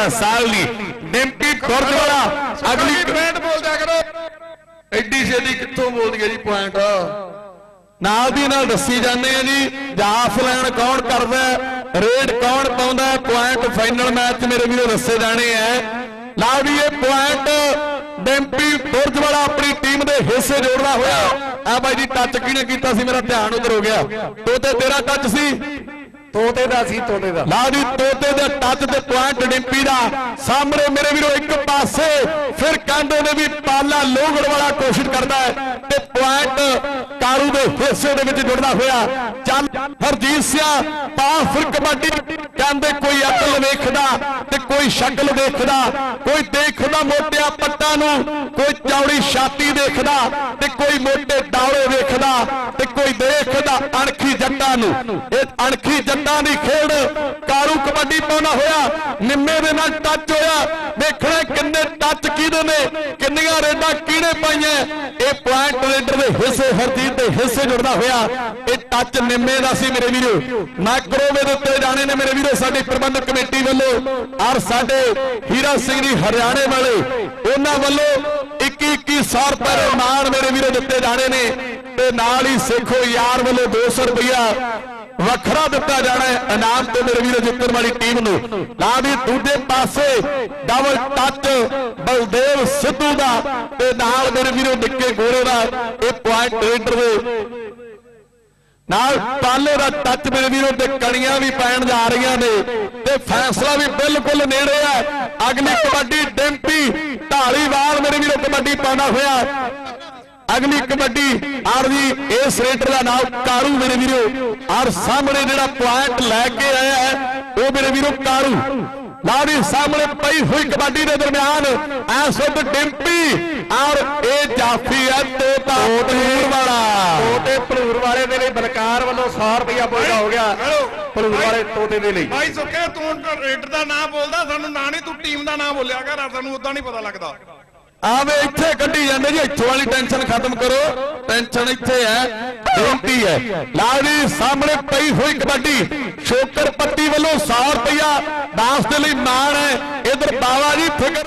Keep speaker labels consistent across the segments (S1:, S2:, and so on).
S1: ਸਾਲ ਦੀ ਡਿੰਪੀ ਗੁਰਦੁਆਰਾ।
S2: ਅਗਲੀ ਪੁਆਇੰਟ ਬੋਲਦਿਆ ਕਰੋ। ਐਡੀ ਛੇਤੀ ਕਿੱਥੋਂ ਬੋਲਦੀ ਹੈ ਜੀ ਪੁਆਇੰਟ
S1: ਨਾਲ ਦੀ ਨਾਲ ਦੱਸੀ ਜਾਂਦੇ ਆ ਜੀ ਜਾਫ ਲੈਣ ਕੌਣ ਕਰਦਾ ਰੇਡ ਕੌਣ ਪਾਉਂਦਾ ਪੁਆਇੰਟ ਫਾਈਨਲ ਮੈਚ ਮੇਰੇ ਵੀਰੋ ਦੱਸੇ ਜਾਣੇ ਐ ਲਾ ਵੀ ਇਹ ਪੁਆਇੰਟ ਡੈਂਪੀ ਬੁਰਜਵਾਲਾ ਆਪਣੀ ਟੀਮ ਦੇ ਹਿੱਸੇ ਜੋੜਦਾ ਹੋਇਆ। ਆ ਬਾਈ ਜੀ ਟੱਚ ਕਿਹਨੇ ਕੀਤਾ ਸੀ? ਮੇਰਾ ਧਿਆਨ ਉਧਰ ਹੋ ਗਿਆ। ਤੋਤੇ ਤੇਰਾ ਟੱਚ ਸੀ।
S2: ਤੋਤੇ ਦਾ ਸੀ, ਤੋਤੇ ਦਾ।
S1: ਲਾ ਜੀ, ਤੋਤੇ ਦੇ ਟੱਚ ਤੇ ਪੁਆਇੰਟ ਡਿੰਪੀ ਦਾ। ਸਾਹਮਣੇ ਮੇਰੇ ਵੀਰੋ ਇੱਕ ਪਾਸੇ, ਫਿਰ ਕਹਿੰਦੇ ਨੇ ਵੀ ਪਾਲਾ ਲੋਗੜ ਵਾਲਾ ਕੋਸ਼ਿਸ਼ ਕਰਦਾ ਹੈ। ਤੇ ਪੁਆਇੰਟ ਕਾਰੂ ਦੇ ਹਿੱਸੇ ਦੇ ਵਿੱਚ ਜੁੜਦਾ ਹੋਇਆ ਚੱਲ ਹਰਜੀਤ ਸਿਆ ਪਾ ਫਿਰ ਕਬੱਡੀ ਕਹਿੰਦੇ ਕੋਈ ਅਕਲ ਵੇਖਦਾ ਤੇ ਕੋਈ ਸ਼ਕਲ ਦੇਖਦਾ, ਕੋਈ ਦੇਖਦਾ ਮੋਟਿਆ ਪੱਟਾਂ ਨੂੰ, ਕੋਈ ਚੌੜੀ ਛਾਤੀ ਦੇਖਦਾ ਤੇ ਕੋਈ ਮੋਟੇ ਡਾਉਲੇ ਵੇਖਦਾ ਤੇ ਕੋਈ ਦੇਖਦਾ ਅਣਖੀ ਜੱਟਾਂ ਨੂੰ। ਇਹ ਅਣਖੀ ਜੱਟਾਂ ਦੀ ਖੇਡ ਕਾਰੂ ਕਬੱਡੀ ਪਾਉਣਾ ਹੋਇਆ, ਨਿੰਮੇ ਦੇ ਨਾਲ ਟੱਚ ਹੋਇਆ। ਦੇਖਣਾ ਕਿੰਨੇ ਟੱਚ ਕਿਹਦੇ ਨੇ, ਕਿੰਨੀਆਂ ਰੇਡਾਂ ਕਿਹਨੇ ਪਾਈਆਂ। ਇਹ ਪੁਆਇੰਟ ਰੇਡਰ ਦੇ ਹਿੱਸੇ ਹਰਜੀਤ ਦੇ ਹਿੱਸੇ ਜੁੜਦਾ ਹੋਇਆ ਇਹ ਟੱਚ ਨਿੰਮੇ ਦਾ ਸੀ ਮੇਰੇ ਵੀਰੋ। ਮਾਈਕ੍ਰੋਵੇਵ ਉੱਤੇ ਜਾਣੇ ਨੇ ਮੇਰੇ ਵੀਰੋ, ਸਾਡੀ ਪ੍ਰਬੰਧਕ ਕਮੇਟੀ ਵੱਲੋਂ। ਔਰ ਸਾਡੇ ਹੀਰਾ ਸਿੰਘ ਜੀ ਹਰਿਆਣੇ ਵਾਲੇ, ਉਹਨਾਂ ਵੱਲੋਂ 21 2100 ਰੁਪਏ ਦੇ ਮਾਣ ਮੇਰੇ ਵੀਰੋ ਦਿੱਤੇ ਜਾਣੇ ਨੇ। ਤੇ ਨਾਲ ਹੀ ਸੇਖੋ ਯਾਰ ਵੱਲੋਂ 200 ਰੁਪਇਆ ਵੱਖਰਾ ਦਿੱਤਾ ਜਾਣਾ ਹੈ। ਇਨਾਮ ਤੇ ਮੇਰੇ ਵੀਰੋ ਜਿੱਤਣ ਵਾਲੀ ਟੀਮ ਨੂੰ। ਨਾ ਵੀ ਦੂਜੇ ਪਾਸੇ ਡਬਲ ਟੱਚ ਬਲਦੇਵ ਸਿੱਧੂ ਦਾ ਤੇ ਨਾਲ ਮੇਰੇ ਵੀਰੋ ਨਿੱਕੇ ਗੋਰੇ ਦਾ ਇਹ ਪੁਆਇੰਟ ਰੇਡਰ ਦੇ। ਨਾਲ ਪਾਲੇ ਦਾ ਟੱਚ ਮੇਰੇ ਵੀਰੋ ਤੇ ਕਣੀਆਂ ਵੀ ਪੈਣ ਜਾ ਰਹੀਆਂ ਨੇ ਤੇ ਫੈਸਲਾ ਵੀ ਬਿਲਕੁਲ ਨੇੜੇ ਹੈ। ਅਗਲੀ ਕਬੱਡੀ ਡੈਂਪੀ ਢਾਲੀਵਾਲ ਮੇਰੇ ਵੀਰੋ ਕਬੱਡੀ ਪਾਉਂਦਾ ਹੋਇਆ। ਅਗਲੀ ਕਬੱਡੀ ਆਰ ਜੀ ਇਸ ਰੇਡਰ ਦਾ ਨਾਮ ਕਾਰੂ ਮੇਰੇ ਵੀਰੋ। ਔਰ ਸਾਹਮਣੇ ਜਿਹੜਾ ਪੁਆਇੰਟ ਲੈ ਕੇ ਆਇਆ ਹੈ ਉਹ ਮੇਰੇ ਵੀਰੋ ਕਾਰੂ। ਲਾੜੀ ਸਾਹਮਣੇ ਪਈ ਹੋਈ ਕਬੱਡੀ ਦੇ ਦਰਮਿਆਨ ਐਸ ਵਕਤ ਡਿੰਪੀ ਔਰ ਇਹ ਜਾਫੀ ਹੈ ਤੋਤਾ ਟੂਰ ਵਾਲਾ।
S2: ਤੋਤੇ ਭਲੂਰ ਵਾਲੇ ਦੇ ਲਈ ਬਲਕਾਰ ਵੱਲੋਂ 100 ਰੁਪਇਆ ਬੋਲਦਾ ਹੋ ਗਿਆ ਭਲੂਰ ਵਾਲੇ ਤੋਤੇ ਦੇ ਲਈ।
S3: ਭਾਈ ਸੁੱਕੇ ਤੂੰ ਰੇਡਰ ਦਾ ਨਾਮ ਬੋਲਦਾ ਸਾਨੂੰ ਨਾ ਨਹੀਂ ਤੂੰ ਟੀਮ ਦਾ ਨਾਮ ਬੋਲਿਆ ਕਰ ਸਾਨੂੰ ਉਦਾਂ ਨਹੀਂ ਪਤਾ ਲੱਗਦਾ।
S1: ਆਵੇ ਇੱਥੇ ਕੱਢੀ ਜਾਂਦੇ ਜੀ, ਇੱਥੋਂ ਵਾਲੀ ਟੈਨਸ਼ਨ ਖਤਮ ਕਰੋ। ਟੈਨਸ਼ਨ ਇੱਥੇ ਹੈ, ਬੇਨਤੀ ਹੈ। ਲਾੜੀ ਸਾਹਮਣੇ ਪਈ ਹੋਈ ਕਬੱਡੀ। ਸ਼ੋਕਰ ਪੱਤੀ ਵੱਲੋਂ 100 ਰੁਪਇਆ ਦਾਸ ਦੇ ਲਈ ਮਾਣ ਹੈ। ਇਧਰ ਬਾਵਾ ਜੀ, ਫਿਕਰ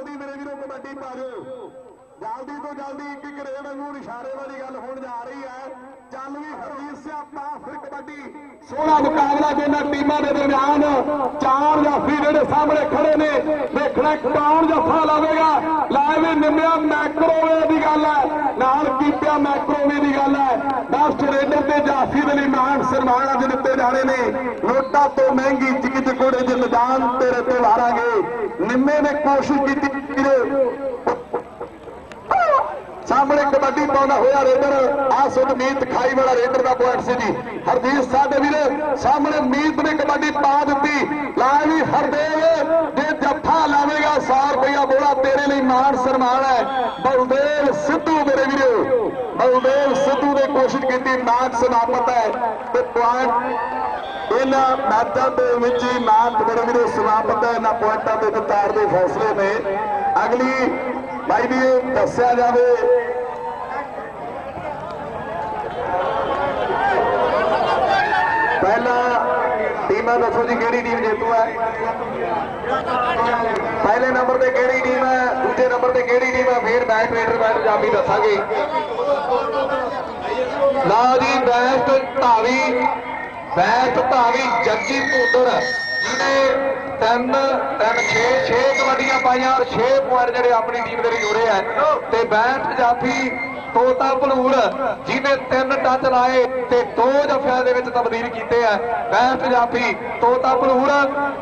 S4: ਜਲਦੀ ਮੇਰੇ ਵੀਰੋ ਕਬੱਡੀ ਪਾ ਦਿਓ ਜਲਦੀ ਤੋਂ ਜਲਦੀ ਇੱਕ ਇੱਕ ਰੇਡ ਨੂੰ ਇਸ਼ਾਰੇ ਵਾਲੀ ਗੱਲ ਹੋਣ ਜਾ ਰਹੀ ਹੈ। ਚੱਲ ਵੀ ਹਰਵੀਰ ਸਿਆਪਾ, ਫਿਰ ਕਬੱਡੀ। ਸੋਹਣਾ ਮੁਕਾਬਲਾ ਦੋਨਾਂ ਟੀਮਾਂ ਦੇ ਦਰਮਿਆਨ ਚਾਰ ਜਾਫੀ ਜਿਹੜੇ ਸਾਹਮਣੇ ਖੜੇ ਨੇ, ਵੇਖਣਾ ਕੌਣ ਜੱਫਾ ਲਾਵੇਗਾ। ਲਾਵੇ ਨਿੰਮਿਆ ਮੈਕਰੋਵੇ ਦੀ ਗੱਲ ਹੈ। ਨਾਲ ਕੀਪਿਆ ਮੈਕਰੋਵੇ ਦੀ ਗੱਲ ਹੈ। 10 ਰੇਡਰ ਤੇ ਜਾਫੀ ਦੇ ਲਈ ਮਾਨ ਸਨਮਾਨ ਅੱਜ ਦਿੱਤੇ ਜਾਣੇ ਨੇ। ਨੋਟਾਂ ਤੋਂ ਮਹਿੰਗੀ ਚੀਜ਼ ਕੋੜੇ ਦੇ ਮੈਦਾਨ ਤੇਰੇ ਤੇ ਵਾਰਾਂਗੇ। ਨਿੰਮੇ ਨੇ ਕੋਸ਼ਿਸ਼ ਕੀਤੀ ਵੀਰੇ। ਸਾਹਮਣੇ ਕਬੱਡੀ ਪਾਉਂਦਾ ਹੋਇਆ ਰੇਡਰ ਆ ਸੁਣ ਮੀਤ ਖਾਈ ਵਾਲਾ ਰੇਡਰ ਦਾ ਪੁਆਇੰਟ ਸੀ ਜੀ। ਹਰਦੀਪ ਸਾਡੇ ਵੀਰੇ, ਸਾਹਮਣੇ ਮੀਤ ਨੇ ਕਬੱਡੀ ਪਾ ਦਿੱਤੀ। ਲਾ ਵੀ ਹਰਦੇਵ, ਜੇ ਜੱਫਾ ਲਾਵੇਗਾ 100 ਰੁਪਇਆ ਬੋਲਾ ਤੇਰੇ ਲਈ ਮਾਣ ਸਨਮਾਨ ਹੈ। ਬਲਦੇਵ ਸਿੱਧੂ ਮੇਰੇ ਵੀਰੇ, ਬਲਦੇਵ ਸਿੱਧੂ ਨੇ ਕੋਸ਼ਿਸ਼ ਕੀਤੀ ਮਾਨ ਸਮਾਪਤ ਹੈ। ਤੇ ਪੁਆਇੰਟ ਇਹਨਾਂ ਮੈਚਾਂ ਦੇ ਵਿੱਚ ਹੀ ਮਾਨ ਮੇਰੇ ਵੀਰੇ ਸਮਾਪਤ ਹੈ। ਇਹਨਾਂ ਪੁਆਇੰਟਾਂ ਦੇ ਵਿਚਾਰ ਦੇ ਫੈਸਲੇ ਨੇ। ਅਗਲੀ ਭਾਈ ਵੀ ਇਹ ਦੱਸਿਆ ਜਾਵੇ ਪਹਿਲਾ ਟੀਮਾਂ ਦੱਸੋ ਜੀ ਕਿਹੜੀ ਟੀਮ ਜੇਤੂ ਹੈ? ਪਹਿਲੇ ਨੰਬਰ ਤੇ ਕਿਹੜੀ ਟੀਮ ਹੈ? ਦੂਜੇ ਨੰਬਰ ਤੇ ਕਿਹੜੀ ਟੀਮ ਹੈ? ਫੇਰ ਬੈਟ ਰੇਡਰ ਬੈਟ ਪੰਜਾਬੀ ਦੱਸਾਂਗੇ। ਲਓ ਜੀ, ਬੈਸਟ ਧਾਵੀ ਬੈਸਟ ਧਾਵੀ ਜੱਗੀ ਭੁੰਦਰ ਜਿਹਨੇ ਤਿੰਨ ਤਿੰਨ 6 6 ਕਬੱਡੀਆਂ ਪਾਈਆਂ ਔਰ 6 ਪੁਆਇੰਟ ਜਿਹੜੇ ਆਪਣੀ ਟੀਮ ਦੇ ਲਈ ਜੋੜੇ ਆ ਤੇ ਬੈਸਟ ਜਾਫੀ ਤੋਤਾ ਭਲੂਰ, ਜਿਹਨੇ ਤਿੰਨ ਟੱਚ ਲਾਏ ਤੇ ਦੋ ਜਫਿਆਂ ਦੇ ਵਿੱਚ ਤਬਦੀਲ ਕੀਤੇ ਆ। ਬੈਸਟ ਜਾਫੀ ਤੋਤਾ ਭਲੂਰ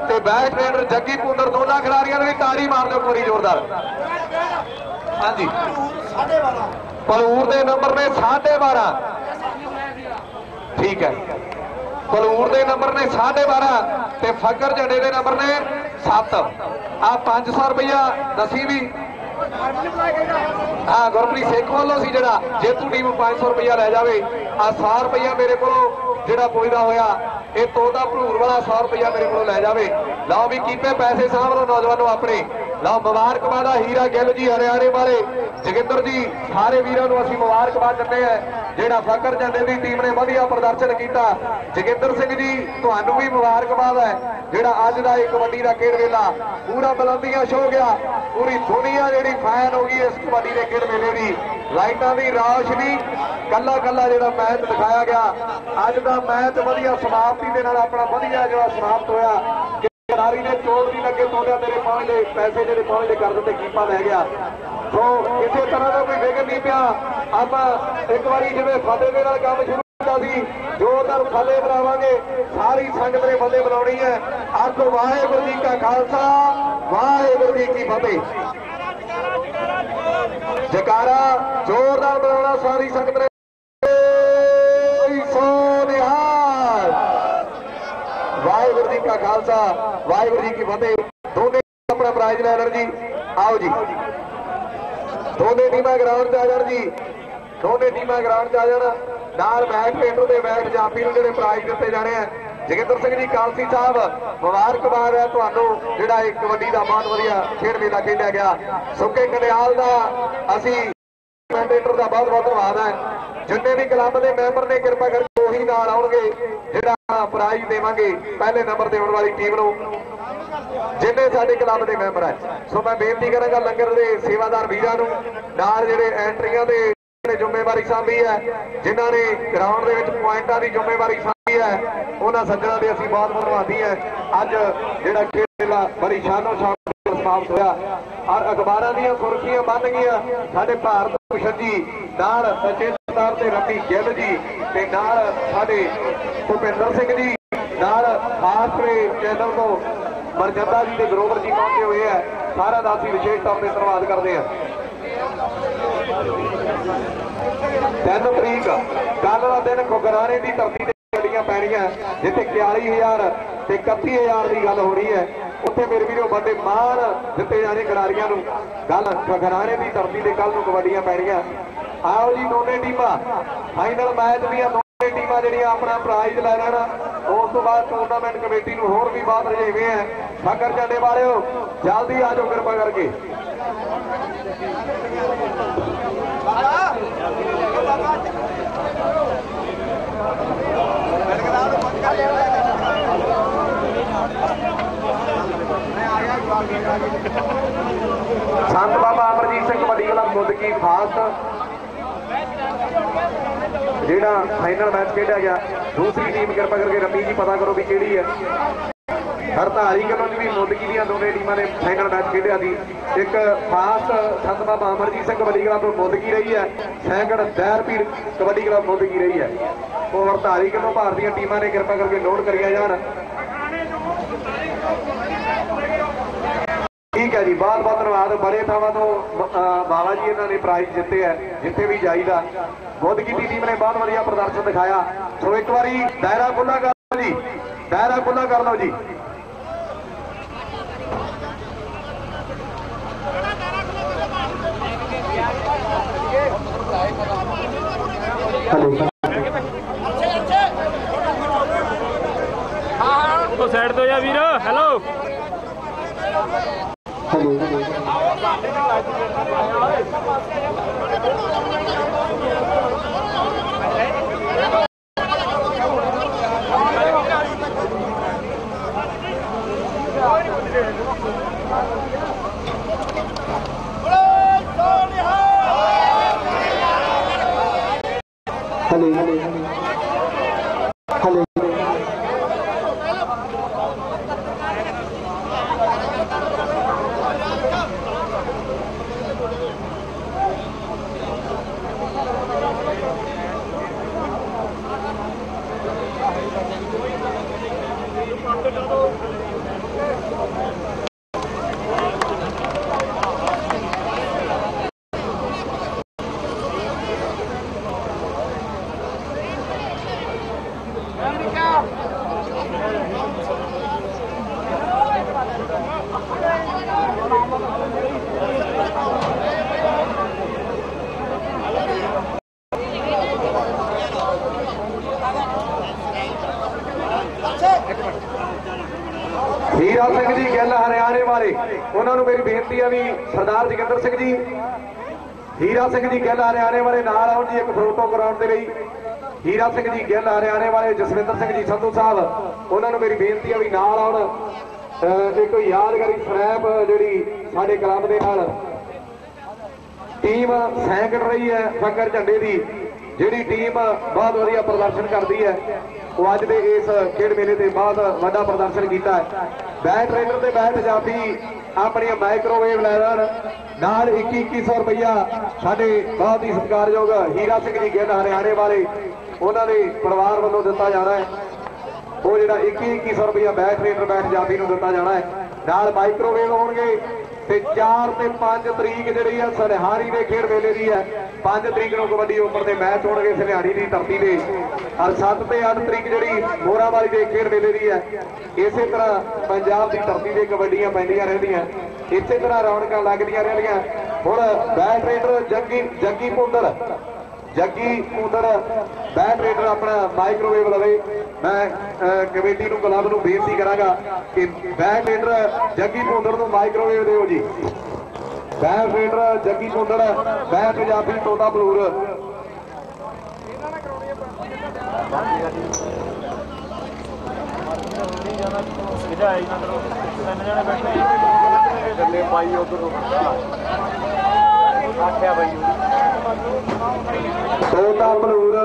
S4: ਤੇ ਬੈਸਟ ਰੇਡਰ ਜੱਗੀ ਭੁੰਦਰ ਦੋਨਾਂ ਖਿਡਾਰੀਆਂ ਨੂੰ ਵੀ ਤਾੜੀ ਮਾਰ ਦਿਓ ਪੂਰੀ ਜ਼ੋਰਦਾਰ। ਹਾਂਜੀ। ਭਲੂਰ ਦੇ ਨੰਬਰ ਨੇ 12.5 ਠੀਕ ਹੈ। ਬਲੂਰ ਦੇ ਨੰਬਰ ਨੇ 12.5 ਤੇ ਫਕਰ ਝੰਡੇ ਦੇ ਨੰਬਰ ਨੇ 7 ਆ 500 ਰੁਪਇਆ ਦਸੀ ਵੀ ਹਾਂ ਗੁਰਪ੍ਰੀਤ ਸੇਖ ਵੱਲੋਂ ਸੀ ਜਿਹੜਾ ਜੇਤੂ ਟੀਮ 500 ਰੁਪਇਆ ਲੈ ਜਾਵੇ, ਆ 100 ਰੁਪਇਆ ਮੇਰੇ ਕੋਲੋਂ ਜਿਹੜਾ ਪੁੱਜਦਾ ਹੋਇਆ, ਇਹ ਤੋਦਾ ਭਲੂਰ ਵਾਲਾ 100 ਰੁਪਇਆ ਮੇਰੇ ਕੋਲੋਂ ਲੈ ਜਾਵੇ। ਲਓ ਵੀ ਕੀਪੇ ਪੈਸੇ ਸਾਂਭ ਲਓ ਨੌਜਵਾਨੋ ਆਪਣੇ। ਲਓ ਮੁਬਾਰਕਬਾਦ ਆ ਹੀਰਾ ਗਿੱਲ ਜੀ ਹਰਿਆਣੇ ਵਾਲੇ। ਜਗਿੰਦਰ ਜੀ, ਸਾਰੇ ਵੀਰਾਂ ਨੂੰ ਅਸੀਂ ਮੁਬਾਰਕਬਾਦ ਦਿੰਦੇ ਆ ਜਿਹੜਾ ਫਕਰ ਜੰਡੇ ਦੀ ਟੀਮ ਨੇ ਵਧੀਆ ਪ੍ਰਦਰਸ਼ਨ ਕੀਤਾ। ਜਗਿੰਦਰ ਸਿੰਘ ਜੀ, ਤੁਹਾਨੂੰ ਵੀ ਮੁਬਾਰਕਬਾਦ ਹੈ। ਜਿਹੜਾ ਅੱਜ ਦਾ ਇੱਕ ਕਬੱਡੀ ਦਾ ਖੇਡ ਮੇਲਾ ਪੂਰਾ ਬੁਲੰਦੀਆਂ ਛੋ ਗਿਆ। ਪੂਰੀ ਦੁਨੀਆ ਜਿਹੜੀ ਫੈਨ ਹੋ ਗਈ ਇਸ ਕਬੱਡੀ ਦੇ ਖੇਡ ਮੇਲੇ ਦੀ। ਲਾਈਟਾਂ ਦੀ ਰੌਸ਼ਨੀ ਕੱਲਾ ਕੱਲਾ ਜਿਹੜਾ ਮੈਚ ਦਿਖਾਇਆ ਗਿਆ। ਅੱਜ ਦਾ ਮੈਚ ਵਧੀਆ ਸਮਾਪਤੀ ਦੇ ਨਾਲ ਆਪਣਾ ਵਧੀਆ ਜਿਹੜਾ ਸਮਾਪਤ ਹੋਇਆ। ਖਿਡਾਰੀ ਨੇ ਚੋਲ ਵੀ ਲੱਗੇ ਤੋੜਿਆ ਤੇਰੇ ਪਹੁੰਚਦੇ ਪੈਸੇ ਜਿਹੜੇ ਪਹੁੰਚਦੇ ਕਰ ਦਿੱਤੇ ਕੀਪਾ ਲੈ ਗਿਆ। ਸੋ ਕਿਸੇ ਤਰ੍ਹਾਂ ਦਾ ਕੋਈ ਫਿਕਰ ਨਹੀਂ ਪਿਆ। ਆਪਾਂ ਇੱਕ ਵਾਰੀ ਜਿਵੇਂ ਫਤਿਹ ਦੇ ਨਾਲ ਕੰਮ ਸ਼ੁਰੂ ਕੀਤਾ ਸੀ, ਜ਼ੋਰਦਾਰ ਫਤਿਹ ਬਣਾਵਾਂਗੇ ਸਾਰੀ ਸੰਗਤ ਨੇ ਫਤਿਹ ਬਣਾਉਣੀ ਹੈ। ਆਖੋ, ਵਾਹਿਗੁਰੂ ਜੀ ਕਾ ਖਾਲਸਾ, ਵਾਹਿਗੁਰੂ ਜੀ ਕੀ ਫਤਿਹ। ਜਕਾਰਾ, ਜ਼ੋਰਦਾਰ ਬਣਾਉਣਾ ਸਾਰੀ ਸੰਗਤ ਨੇ ਸੋ ਨਿਹਾਲ ਵਾਹਿਗੁਰੂ ਜੀ ਕਾ ਖਾਲਸਾ, ਵਾਹਿਗੁਰੂ ਜੀ ਕੀ ਫਤਿਹ। ਦੋਨੇ ਆਪਣਾ ਪ੍ਰਾਈਜ਼ ਲੈ ਲੈਣ ਜੀ। ਆਓ ਜੀ। ਦੋਨੇ ਟੀਮਾਂ ਗਰਾਊਂਡ 'ਚ ਆ ਜਾਣ ਜੀ। ਦੋਨੇ ਟੀਮਾਂ ਗਰਾਊਂਡ 'ਚ ਆ ਜਾਣ। ਨਾਲ ਬੈਕ ਪੇਂਟਰ ਦੇ ਬੈਕ ਜਾਪੀ ਨੂੰ ਜਿਹੜੇ ਪ੍ਰਾਈਜ਼ ਦਿੱਤੇ ਜਾਣੇ ਆ। ਜਗਿੰਦਰ ਸਿੰਘ ਜੀ, ਕਾਲਸੀ ਸਾਹਿਬ ਮੁਬਾਰਕਬਾਦ ਹੈ ਤੁਹਾਨੂੰ, ਜਿਹੜਾ ਇਹ ਕਬੱਡੀ ਦਾ ਬਹੁਤ ਵਧੀਆ ਖੇਡ ਮੇਲਾ ਖੇਡਿਆ ਗਿਆ। ਸੁੱਕੇ ਕਲਿਆਲ ਦਾ ਅਸੀਂ ਕਮੈਂਟੇਟਰ ਦਾ ਬਹੁਤ ਬਹੁਤ ਧੰਨਵਾਦ ਹੈ। ਜਿੰਨੇ ਵੀ ਕਲੱਬ ਦੇ ਮੈਂਬਰ ਨੇ, ਕਿਰਪਾ ਕਰਕੇ ਉਹੀ ਨਾਲ ਆਉਣਗੇ, ਜਿਹੜਾ ਪ੍ਰਾਈਜ਼ ਦੇਵਾਂਗੇ, ਪਹਿਲੇ ਨੰਬਰ ਤੇ ਆਉਣ ਵਾਲੀ ਟੀਮ ਨੂੰ। ਜਿੰਨੇ ਸਾਡੇ ਕਲੱਬ ਦੇ ਮੈਂਬਰ ਹੈ ਸੋ ਮੈਂ ਬੇਨਤੀ ਕਰਾਂਗਾ ਲੰਗਰ ਦੇ ਸੇਵਾਦਾਰ ਵੀਰਾਂ ਨੂੰ, ਨਾਲ ਜਿਹੜੇ ਐਂਟਰੀਆਂ ਦੇ ਨੇ ਜ਼ਿੰਮੇਵਾਰੀ ਸਾਂਭੀ ਹੈ, ਜਿਨ੍ਹਾਂ ਨੇ ਗਰਾਊਂਡ ਦੇ ਵਿੱਚ ਪੁਆਇੰਟਾਂ ਦੀ ਜ਼ਿੰਮੇਵਾਰੀ ਸਾਂਭੀ ਹੈ, ਉਹਨਾਂ ਸੱਜਣਾਂ ਦੇ ਅਸੀਂ ਬਹੁਤ ਧੰਨਵਾਦੀ ਹੈ। ਅੱਜ ਜਿਹੜਾ ਖੇਡ ਬੜੀ ਸ਼ਾਨੋ ਸ਼ਾਨ ਸਮਾਪਤ ਹੋਇਆ। ਔਰ ਅਖਬਾਰਾਂ ਦੀਆਂ ਸੁਰਖੀਆਂ ਬਣ ਗਈਆਂ। ਸਾਡੇ ਭਾਰਤ ਭੂਸ਼ਣ ਜੀ, ਨਾਲ ਚੇਤਨਾਰ ਤੇ ਰਵੀ ਗਿੱਲ ਜੀ ਤੇ ਨਾਲ ਸਾਡੇ ਭੁਪਿੰਦਰ ਸਿੰਘ ਜੀ, ਨਾਲ ਖਾਸਰੇ ਚੈਨਲ ਤੋਂ ਮਰਜੰਦਾ ਜੀ ਤੇ ਗਰੋਵਰ ਜੀ ਪਹੁੰਚੇ ਹੋਏ ਆ। ਸਾਰਾ ਦਾ ਅਸੀਂ ਵਿਸ਼ੇਸ਼ ਤੌਰ ਤੇ ਧੰਨਵਾਦ ਕਰਦੇ ਆ ਤਿੰਨ ਤਰੀਕ ਕੱਲ ਦਾ ਦਿਨ ਖੁਗਰਾਣੇ ਦੀ ਧਰਤੀ ਤੇ ਗੱਡੀਆਂ ਪੈਣੀਆਂ। ਜਿੱਥੇ 41000 ਤੇ 31000 ਦੀ ਗੱਲ ਹੋ ਰਹੀ ਹੈ। ਉੱਥੇ ਮੇਰੇ ਵੀਰੋ ਵੱਡੇ ਮਾਣ ਦਿੱਤੇ ਜਾਣੇ ਖਿਡਾਰੀਆਂ ਨੂੰ। ਗੱਲ ਖਗਰਾਣੇ ਦੀ ਧਰਤੀ ਤੇ ਕੱਲ ਨੂੰ ਕਬੱਡੀਆਂ ਪੈਣੀਆਂ। ਆਓ ਜੀ ਦੋਨੇ ਟੀਮਾਂ। ਫਾਈਨਲ ਮੈਚ ਦੀਆਂ ਦੋਨੇ ਟੀਮਾਂ ਜਿਹੜੀਆਂ ਆਪਣਾ ਪ੍ਰਾਈਜ਼ ਲੈ ਲੈਣ। ਉਸ ਤੋਂ ਬਾਅਦ ਟੂਰਨਾਮੈਂਟ ਕਮੇਟੀ ਨੂੰ ਹੋਰ ਵੀ ਬਾਤ ਰਜੇਵੇਂ ਹੈ ਫਕਰ ਜਾਂਦੇ ਵਾਲਿਓ, ਜਲਦੀ ਆ ਜਾਓ ਕਿਰਪਾ ਕਰਕੇ। ਸੰਤ ਬਾਬਾ ਅਮਰਜੀਤ ਸਿੰਘ ਕਬੱਡੀ ਕਲੱਬ ਮੁੱਦਕੀ ਫਾਸਟ ਜਿਹੜਾ ਫਾਈਨਲ ਮੈਚ ਖੇਡਿਆ ਗਿਆ, ਦੂਸਰੀ ਟੀਮ ਕਿਰਪਾ ਕਰਕੇ ਰਮੀ ਜੀ ਪਤਾ ਕਰੋ ਵੀ ਕਿਹੜੀ ਹੈ। ਹਰਤਾਲੀ ਕਲੋਂ ਵੀ ਮੁੱਦਕੀ ਦੀਆਂ ਦੋਵੇਂ ਟੀਮਾਂ ਨੇ ਫਾਈਨਲ ਮੈਚ ਖੇਡਿਆ ਸੀ। ਇੱਕ ਫਾਸਟ ਸੰਤ ਬਾਬਾ ਅਮਰਜੀਤ ਸਿੰਘ ਕਬੱਡੀ ਕਲੱਬ ਤੋਂ ਮੁੱਦਕੀ ਰਹੀ ਹੈ ਸੈਕੰਡ ਦਹਿਰਪੀਰ ਕਬੱਡੀ ਕਲੱਬ ਮੁੱਦਕੀ ਰਹੀ ਹੈ। ਉਹ ਹਰਤਾਲੀ ਕਲੋਂ ਭਾਰਤ ਦੀਆਂ ਟੀਮਾਂ ਨੇ ਕਿਰਪਾ ਕਰਕੇ ਨੋਟ ਕਰੀਆਂ ਜਾਣ। ਠੀਕ ਹੈ ਜੀ ਬਹੁਤ ਬਹੁਤ ਧੰਨਵਾਦ। ਬੜੇ ਥਾਵਾਂ ਤੋਂ ਬਾਬਾ ਜੀ ਇਹਨਾਂ ਨੇ ਪ੍ਰਾਈਜ਼ ਜਿੱਤੇ ਹੈ ਜਿੱਥੇ ਵੀ ਜਾਈਦਾ। ਬਹੁਤ ਕੀਤੀ ਟੀਮ ਨੇ ਬਹੁਤ ਵਧੀਆ ਪ੍ਰਦਰਸ਼ਨ ਦਿਖਾਇਆ। ਸੋ ਇੱਕ ਵਾਰੀ ਦਾਇਰਾ ਖੁੱਲਾ ਕਰ ਲਓ ਜੀ। ਦਾਇਰਾ ਖੁੱਲਾ ਕਰ ਲਓ ਜੀ।
S5: ਉਹ ਸਾਈਡ ਤੋਂ ਜਾ ਵੀਰ। ਹੈਲੋ 好，我们把被告。
S4: ਹੀਰਾ ਸਿੰਘ ਜੀ, ਗਿੱਲ ਹਰਿਆਣੇ ਵਾਲੇ। ਉਹਨਾਂ ਨੂੰ ਮੇਰੀ ਬੇਨਤੀ ਹੈ ਵੀ ਸਰਦਾਰ ਜਗਿੰਦਰ ਸਿੰਘ ਜੀ, ਹੀਰਾ ਸਿੰਘ ਜੀ, ਗਿੱਲ ਹਰਿਆਣੇ ਵਾਲੇ ਨਾਲ ਆਉਣ ਜੀ, ਇੱਕ ਫੋਟੋ ਕਰਾਉਣ ਦੇ ਲਈ। ਹੀਰਾ ਸਿੰਘ ਜੀ, ਗਿੱਲ ਹਰਿਆਣੇ ਵਾਲੇ, ਜਸਵਿੰਦਰ ਸਿੰਘ ਜੀ, ਸੰਧੂ ਸਾਹਿਬ, ਉਹਨਾਂ ਨੂੰ ਮੇਰੀ ਬੇਨਤੀ ਹੈ ਵੀ ਨਾਲ ਆਉਣ। ਇੱਕ ਯਾਦਗਾਰੀ ਸਨੈਪ ਜਿਹੜੀ ਸਾਡੇ ਕਲੱਬ ਦੇ ਨਾਲ ਟੀਮ ਸੈਂਕੜ ਰਹੀ ਹੈ, ਫਕਰ ਝੰਡੇ ਦੀ, ਜਿਹੜੀ ਟੀਮ ਬਹੁਤ ਵਧੀਆ ਪ੍ਰਦਰਸ਼ਨ ਕਰਦੀ ਹੈ। ਉਹ ਅੱਜ ਦੇ ਇਸ ਖੇਡ ਮੇਲੇ ਤੇ ਬਹੁਤ ਵੱਡਾ ਪ੍ਰਦਰਸ਼ਨ ਕੀਤਾ ਹੈ। ਬੈਟ ਰੇਡਰ ਤੇ ਬੈਟ ਜਾਪੀ ਆਪਣੀਆਂ ਮਾਈਕ੍ਰੋਵੇਵ ਲੈ ਲੈਣ। ਨਾਲ 21 2100 ਰੁਪਇਆ ਸਾਡੇ ਬਹੁਤ ਹੀ ਸਤਿਕਾਰਯੋਗ ਹੀਰਾ ਸਿੰਘ ਜੀ ਗਿੱਲ ਹਰਿਆਣੇ ਵਾਲੇ, ਉਹਨਾਂ ਦੇ ਪਰਿਵਾਰ ਵੱਲੋਂ ਦਿੱਤਾ ਜਾਣਾ ਹੈ। ਉਹ ਜਿਹੜਾ 21 2100 ਰੁਪਇਆ ਬੈਟ ਰੇਡਰ ਬੈਟ ਜਾਪੀ ਨੂੰ ਦਿੱਤਾ ਜਾਣਾ ਹੈ। ਨਾਲ ਮਾਈਕ੍ਰੋਵੇਵ ਹੋਣਗੇ। ਤੇ 4 ਤੇ 5 ਤਰੀਕ ਜਿਹੜੀ ਹੈ ਸਨਿਹਾਰੀ ਦੇ ਖੇਡ ਵੇਲੇ ਦੀ ਹੈ 5 ਤਰੀਕ ਨੂੰ ਕਬੱਡੀ ਓਪਨ ਦੇ ਮੈਚ ਹੋਣਗੇ ਸਨਹਾਰੀ ਦੀ ਧਰਤੀ ਦੇ ਔਰ 7 ਤੇ 8 ਤਰੀਕ ਜਿਹੜੀ ਮੋਰਾਵਾਲੀ ਦੇ ਖੇਡ ਵੇਲੇ ਦੀ ਹੈ ਇਸੇ ਤਰ੍ਹਾਂ ਪੰਜਾਬ ਦੀ ਧਰਤੀ ਤੇ ਕਬੱਡੀਆਂ ਪੈਂਦੀਆਂ ਰਹਿੰਦੀਆਂ। ਇਸੇ ਤਰ੍ਹਾਂ ਰੌਣਕਾਂ ਲੱਗਦੀਆਂ ਰਹਿੰਦੀਆਂ। ਹੁਣ best raider Jaggi Jaggi Pundar Jaggi Kundar best raider ਆਪਣਾ ਮਾਈਕ੍ਰੋਵੇਵ ਲਵੇ। ਮੈਂ ਕਮੇਟੀ ਨੂੰ, ਕਲੱਬ ਨੂੰ ਬੇਨਤੀ ਕਰਾਂਗਾ ਕਿ ਬੈਟ ਰੇਡਰ ਜੱਗੀ ਕੁੰਦਰ ਨੂੰ ਮਾਈਕ੍ਰੋਵੇਵ ਦਿਓ ਜੀ। Best raider Jaggi Kundar best Punjabi Tota Balur.
S5: ਵਿਧਾਇਕ ਨਾਲ ਤਿੰਨ ਜਣੇ ਬੈਠੇ ਗੱਲੇ ਪਾਈ ਉਧਰ ਨੂੰ ਆਖਿਆ ਬਾਈ
S4: ਤੋਤਾ ਬਲੂਰ।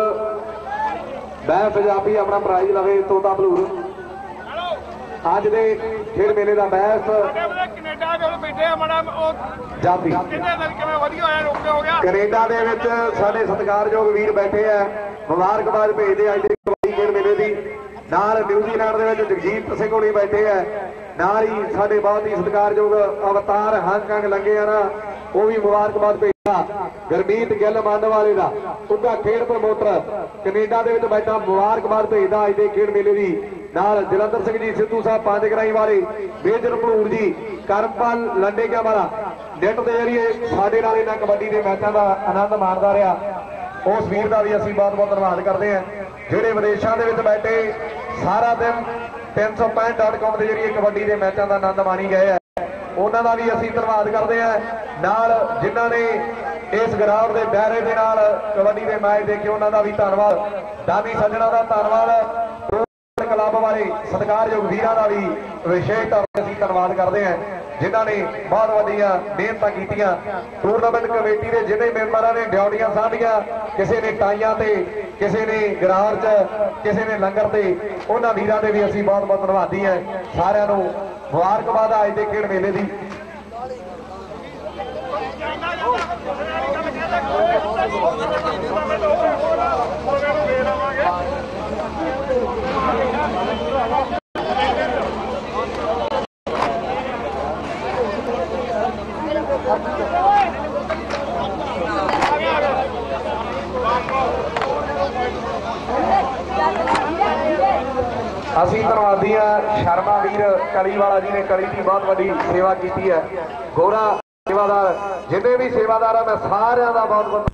S4: ਬੈਟ ਪੰਜਾਬੀ ਆਪਣਾ ਪ੍ਰਾਈਜ਼ ਲਵੇ ਤੋਤਾ ਬਲੂਰ। ਅੱਜ ਦੇ ਖੇਡ ਮੇਲੇ ਦਾ ਬਹਿਸ।
S3: ਕੈਨੇਡਾ ਦੇ ਬੈਠੇ ਆ ਮੜਾ ਉਹ
S4: ਜਾਫੀ
S3: ਕਿੰਨੇ ਦਿਨ ਕਿਵੇਂ ਵਧੀਆ ਹੋਇਆ ਰੋਕੇ ਹੋ ਗਿਆ
S4: ਕੈਨੇਡਾ ਦੇ ਵਿੱਚ ਸਾਡੇ ਸਤਿਕਾਰਯੋਗ ਵੀਰ ਬੈਠੇ ਆ। ਮੁਬਾਰਕਬਾਦ ਭੇਜਦੇ ਅੱਜ ਦੇ ਕਬੱਡੀ ਖੇਡ ਮੇਲੇ ਦੀ। ਨਾਲ ਨਿਊਜ਼ੀਲੈਂਡ ਦੇ ਵਿੱਚ ਜਗਜੀਤ ਸਿੰਘ ਹੋਣੀ ਬੈਠੇ ਆ। ਨਾਲ ਹੀ ਸਾਡੇ ਬਹੁਤ ਹੀ ਸਤਿਕਾਰਯੋਗ ਅਵਤਾਰ ਹਾਂਗਕਾਂਗ ਲੰਗੇ ਆ ਨਾ ਉਹ ਵੀ ਮੁਬਾਰਕਬਾਦ ਭੇਜ ਗਰਮੀਤ ਗਿੱਲ ਮੰਨ ਵਾਲੇ ਦਾ ਉਹਦਾ ਖੇਡ ਪ੍ਰਮੋਟਰ, ਕੈਨੇਡਾ ਦੇ ਵਿੱਚ ਬੈਠਾ ਮੁਬਾਰਕਬਾਦ ਭੇਜਦਾ, ਅੱਜ ਦੇ ਖੇਡ ਮੇਲੇ ਦੀ। ਨਾਲ ਜਲੰਧਰ ਸਿੰਘ ਜੀ, ਸਿੱਧੂ ਸਾਹਿਬ ਪੰਜ ਗਰਾਈ ਵਾਲੇ, ਮੇਜਰ ਭਲੂਰ ਜੀ, ਕਰਮਪਾਲ ਲੰਡੇਕਿਆ ਵਾਲਾ। ਨੈਟ ਦੇ ਜਰੀਏ ਸਾਡੇ ਨਾਲ ਇਹਨਾਂ ਕਬੱਡੀ ਦੇ ਮੈਚਾਂ ਦਾ ਆਨੰਦ ਮਾਣਦਾ ਰਿਹਾ। ਉਸ ਵੀਰ ਦਾ ਵੀ ਅਸੀਂ ਬਹੁਤ ਬਹੁਤ ਧੰਨਵਾਦ ਕਰਦੇ ਹਾਂ। ਜਿਹੜੇ ਵਿਦੇਸ਼ਾਂ ਦੇ ਵਿੱਚ ਬੈਠੇ, ਸਾਰਾ ਦਿਨ 365.com ਦੇ ਜਰੀਏ ਕਬੱਡੀ ਦੇ ਮੈਚਾਂ ਦਾ ਆਨੰਦ ਮਾਣੀ ਗਏ ਆ। ਉਹਨਾਂ ਦਾ ਵੀ ਅਸੀਂ ਧੰਨਵਾਦ ਕਰਦੇ ਹਾਂ। ਨਾਲ ਜਿਨ੍ਹਾਂ ਨੇ ਇਸ ਗਰਾਊਂਡ ਦੇ ਦਾਇਰੇ ਦੇ ਨਾਲ ਕਬੱਡੀ ਦੇ ਮੈਚ ਦੇਖੇ, ਉਹਨਾਂ ਦਾ ਵੀ ਧੰਨਵਾਦ। ਦਾਨੀ ਸੱਜਣਾ ਦਾ ਧੰਨਵਾਦ। ਕਲੱਬ ਵਾਲੇ ਸਤਿਕਾਰਯੋਗ ਵੀਰਾਂ ਦਾ ਵੀ ਵਿਸ਼ੇਸ਼ ਤੌਰ ਤੇ ਅਸੀਂ ਧੰਨਵਾਦ ਕਰਦੇ ਹਾਂ। ਜਿਨ੍ਹਾਂ ਨੇ ਬਹੁਤ ਵੱਡੀਆਂ ਮਿਹਨਤਾਂ ਕੀਤੀਆਂ। ਟੂਰਨਾਮੈਂਟ ਕਮੇਟੀ ਦੇ ਜਿਹੜੇ ਮੈਂਬਰਾਂ ਨੇ ਡਿਊਟੀਆਂ ਸਾਂਭੀਆਂ, ਕਿਸੇ ਨੇ ਟਾਈਆਂ ਤੇ, ਕਿਸੇ ਨੇ ਗਰਾਰ 'ਚ, ਕਿਸੇ ਨੇ ਲੰਗਰ ਤੇ, ਉਹਨਾਂ ਵੀਰਾਂ ਦੇ ਵੀ ਅਸੀਂ ਬਹੁਤ ਬਹੁਤ ਧੰਨਵਾਦੀ ਹਾਂ। ਸਾਰਿਆਂ ਨੂੰ ਮੁਬਾਰਕਬਾਦ ਆ, ਅੱਜ ਦੇ ਖੇਡ ਮੇਲੇ ਦੀ। ਅਸੀਂ ਧੰਨਵਾਦੀ ਆ ਸ਼ਰਮਾ ਵੀਰ ਕਲੀ ਵਾਲਾ ਜੀ ਨੇ ਕਲੀ ਦੀ ਬਹੁਤ ਵੱਡੀ ਸੇਵਾ ਕੀਤੀ ਹੈ। ਗੋਰਾ ਸੇਵਾਦਾਰ, ਜਿੰਨੇ ਵੀ ਸੇਵਾਦਾਰ ਆ, ਮੈਂ ਸਾਰਿਆਂ ਦਾ ਬਹੁਤ ਬਹੁਤ